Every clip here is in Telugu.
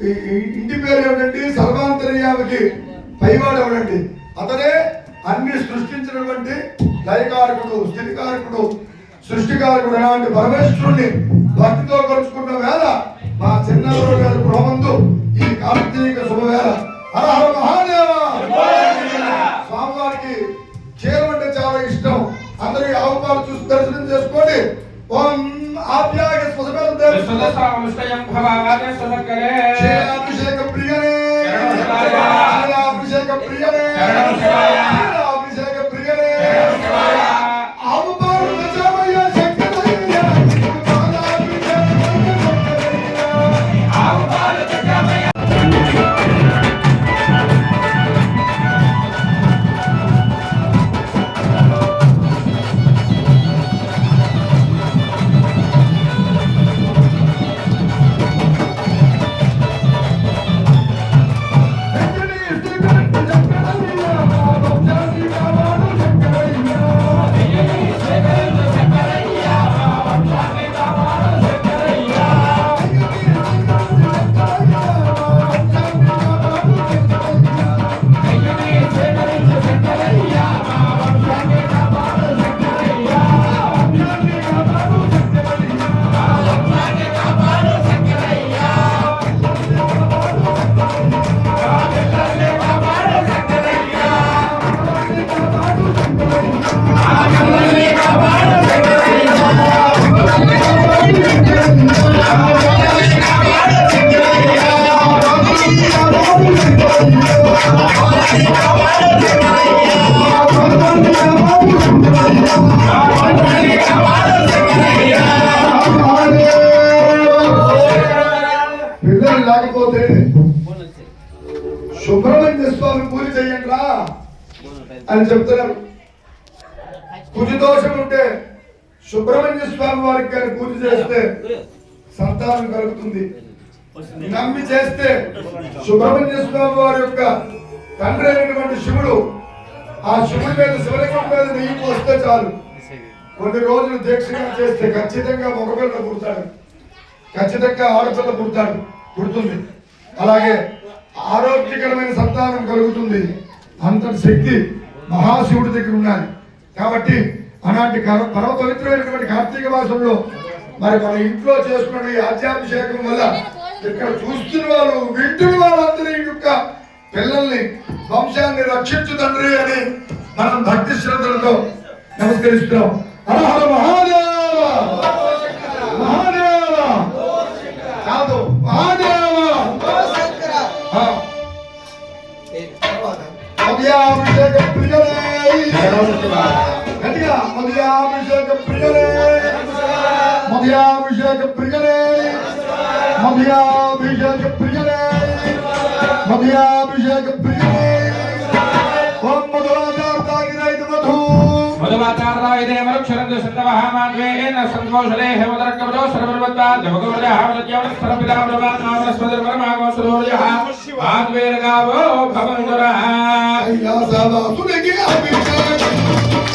ఈ- ఇంటి పేరు ఏమిటండి? సర్వాంతర్యామికి పైవాడు ఎవడండి? అతనే అన్ని సృష్టించినటువంటి లయకారకుడు స్థితికారకుడు సృష్టికారకుడు అలాంటి పరమేశ్వరుణ్ణి భక్తితో కొలుచుకున్న వేళ మా చిన్నగురు గారి గృహమందు ఈ కార్తీక శుభవేళ. హర హర మహాదేవ! స్వామివారికి చేరమంటే అంటే చాలా ఇష్టం. అందరూ ఆవుపాలు చూసి దర్శనం చేసుకోండి ఓం ఆప్యాయ స్వసమేత దేవ విశ్వదశామృష్టయం భవావాదే క్షీరాభిషేక ప్రియనే క్షీరాభిషేక లేకపోతే సుబ్రహ్మణ్య స్వామి పూజ చేయండి అని చెప్తున్నారు. పూజ దోషం ఉంటే సుబ్రహ్మణ్య స్వామి వారికి కానీ పూజ చేస్తే సంతానం కలుగుతుంది. నమ్మి చేస్తే సుబ్రహ్మణ్య స్వామి వారి యొక్క తండ్రి అయినటువంటి శివుడు ఆ శివుడి మీద శివలింగం మీద నెయ్యి పోస్తే చాలు. కొన్ని రోజులు దీక్షగా చేస్తే ఖచ్చితంగా మగపిల్ల పుడతాడు. ఖచ్చితంగా ఆడపిల్ల పుడతాడు. పుడుతుంది. అలాగే ఆరోగ్యకరమైన సంతానం కలుగుతుంది. అంతటి శక్తి మహాశివుడి దగ్గర ఉండాలి. కాబట్టి అలాంటి పరమ పవిత్రమైనటువంటి కార్తీక మాసంలో మరి మన ఇంట్లో చేసుకున్న ఈ ఆధ్యాభిషేకం వల్ల ఇక్కడ చూస్తున్న వాళ్ళు వింటున్న వాళ్ళందరి యొక్క పిల్లల్ని వంశాన్ని రక్షించు తండ్రి అని మనం భక్తి శ్రద్ధలతో నమస్కరిస్తున్నాం. హర హర మహాదేవ! మధ్యాభిషేక ప్రియలే. మధ్యాభిషేక ప్రియలే. ఓం మధురాచార్య మధు. మధుమాచారాయదేవరక్షరందు సంతమహామాన్వేన సంతోషలే హేమదరకవదో సర్వవర్తా జగగోర్య హామలజ్యవన స్థరపిదామృతమానస్పదర్మరమాగోసరోర్య ఆద్వేరగావో భవంతురః. కైలాసవాసునికి అభిషేకం.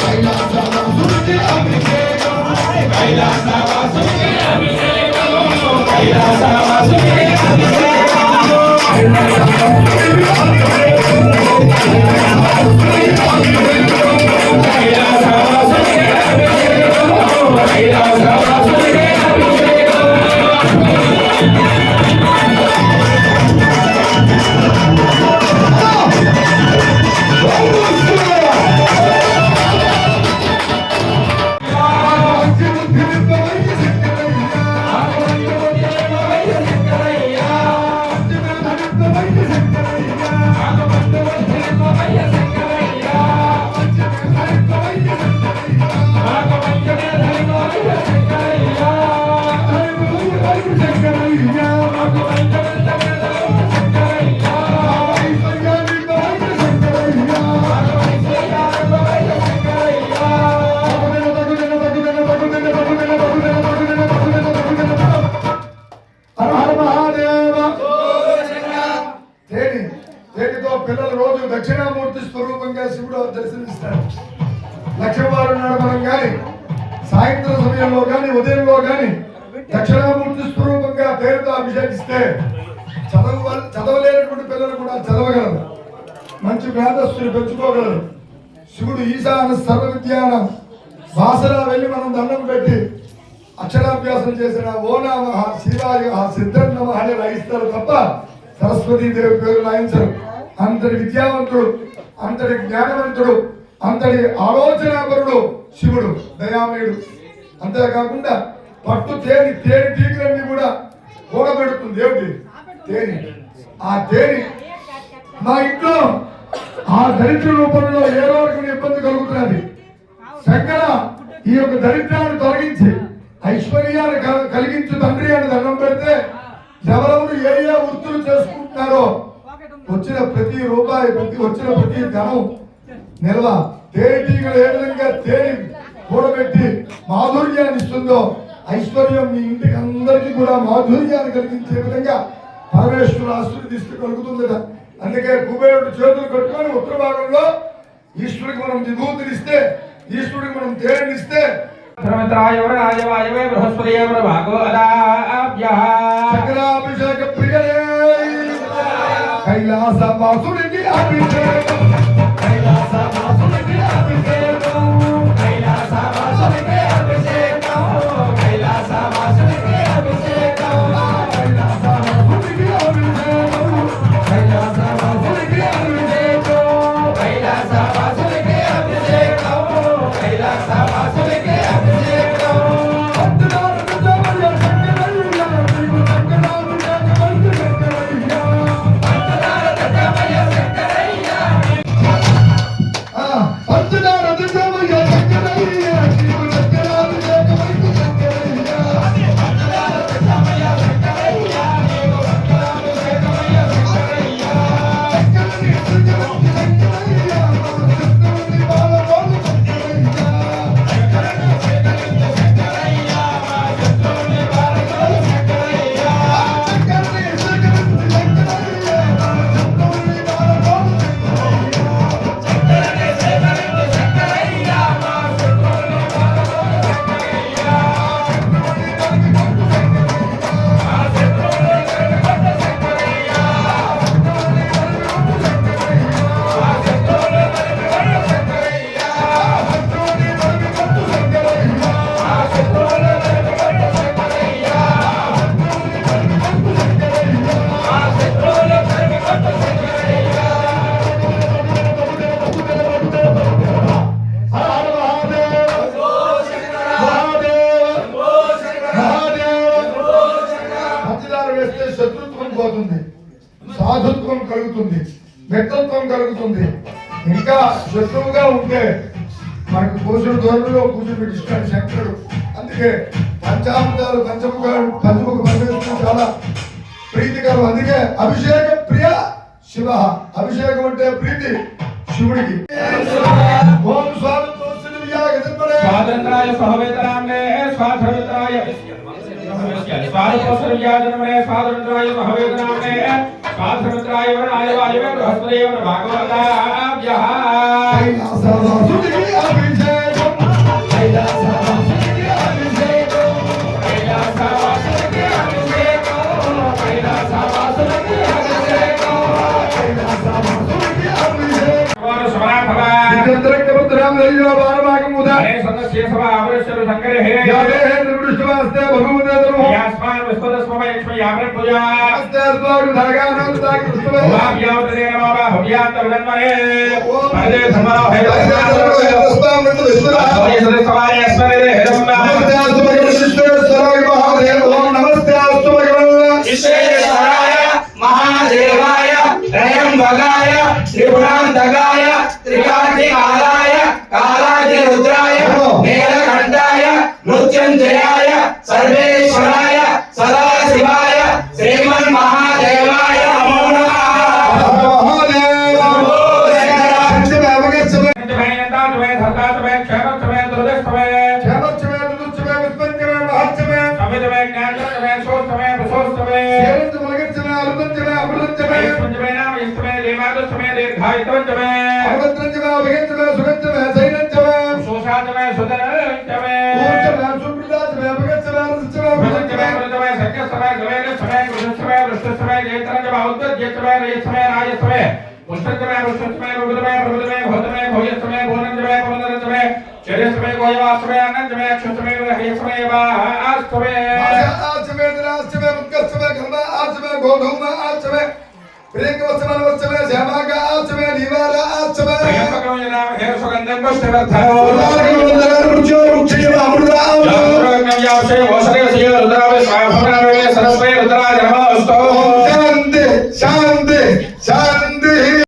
కైలాసవాసునికి అభిషేకం. హర కానీ ఉదయంలో కానీ దక్షిణామూర్తి స్వరూపంగా పేరుతో అభిషేకిస్తే చదవ చదవలేనటువంటి పిల్లలు కూడా చదవగలరు. మంచి మేధస్సుని పెంచుకోగలరు. శివుడు ఈశాన సర్వ విద్యానం వాసన వెళ్ళి మనం దండం పెట్టి అక్షరాభ్యాసం చేసిన ఓనామ శివాయ సిద్ధర్నమ అని రాయిస్తారు తప్ప సరస్వతీదేవి పేరు రాయించరు. అంతటి విద్యావంతుడు అంతటి జ్ఞానవంతుడు అంతటి ఆలోచనాపరుడు శివుడు దయామయుడు. అంతేకాకుండా పట్టు తేనె తేని టీకులన్నీ కూడా కూడబెడుతుంది. ఏమిటి? తేని. ఆ తేని మా ఇంట్లో ఆ దరిద్ర రూపంలో ఏదో రోజు ఇబ్బంది కలుగుతున్నది? శంకర ఈ యొక్క దరిద్రాన్ని తొలగించి ఐశ్వర్యాన్ని కల- కలిగించు తండ్రి అని దండం పెడితే ఎవరెవరు ఏ ఏ వృత్తులు చేసుకుంటున్నారో వచ్చిన ప్రతి రూపాయి ప్రతి వచ్చిన ప్రతి ధనం నిల్వ. తేనెటీగలు ఏ విధంగా తేని కూడబెట్టి మాధుర్యాన్ని ఇస్తుందో ఐశ్వర్యం మీ ఇంటికి అందరికీ కూడా మాధుర్యాన్ని కలిగించే విధంగా పరమేశ్వరుడు ఆశీర్వదిస్తూ కలుగుతుంది అందుకే కుబేరుడు చేతులు కట్టుకొని ఉత్తర భాగంలో ఈశ్వరుడికి మనం విభూతిని ఇస్తే ఈశ్వరుడికి మనం చక్రాభిషేక ప్రియలే. కైలాస వాసుడికి అభిషేకం. కలుగుతుంది. మిత్రత్వం కలుగుతుంది. ఇంకా శత్రువుగా ఉంటే మనకు దూరంలో పూజ పెట్టిస్తాడు శంకరుడు అందుకే పంచామృతాలు పంచముఖాలు పంచముఖ పరమేశ్వరుడు చాలా ప్రీతికరం. అందుకే అభిషేక ప్రియ శివ. అభిషేకం అంటే ప్రీతి శివుడికి. ఓం స్వామి వియాగ జన్మనే. స్వాతంత్రాయ पाशमित्राय वन आयवाय सदस्य सभा अवश्यं संकरे हे। जय हे। दृष्टवास्ते भगवते नमः यास्मान् विश्वदस्मय लक्ष्मी यामरे पूजा अस्ते अस्माकं धर्गानं ताकृष्टवे भाव्यावतरे नमः भव्यान्तरन्मरे परदे धर्मरो हे दस्तां मृत विश्वरा हरे सदे समाये अस्मरे रे हेदम नमः नमस्ते अस्मरे विशिष्टे सराय महादेव ओम नमस्ते अस्मरे गणल ईश्वरे सराय महादेवाय त्रयंबगाय त्रिपुरान्तकाय त्रिकार्तिकालाय कालादिरुद्राय मेलकण्ठाय नृत्यञ्जय ऊर्जवे ऊर्जवे सुप्रदात वे अपगत वे रसचवे रसचवे रसचवे सत्य समय समय ने समय कृष्ण समय कृष्ण समय जेतन जब औद्दत जे समय रे समय राज समय मुष्टत समय मुष्टत समय रुद्र समय प्रभुद समय भोत समय भोज समय भोजन समय भोजन समय चले समय गोयवा समय आनंद समय अक्षर समय रहे समय वा आज समय आज समय दिन आज समय मुक्त समय घर में आज समय गोधूम आज समय ప్రియకవచనవచన శ్యామకాచన నివారాచన ప్రియకవచన నామ హే సుగంధం పుష్పవర్ధన ఓలారుందర రుచో రుచియ అమృతాం జాగరణ్యాశయ వసరే సయ రుద్రావే స్వాభరణవే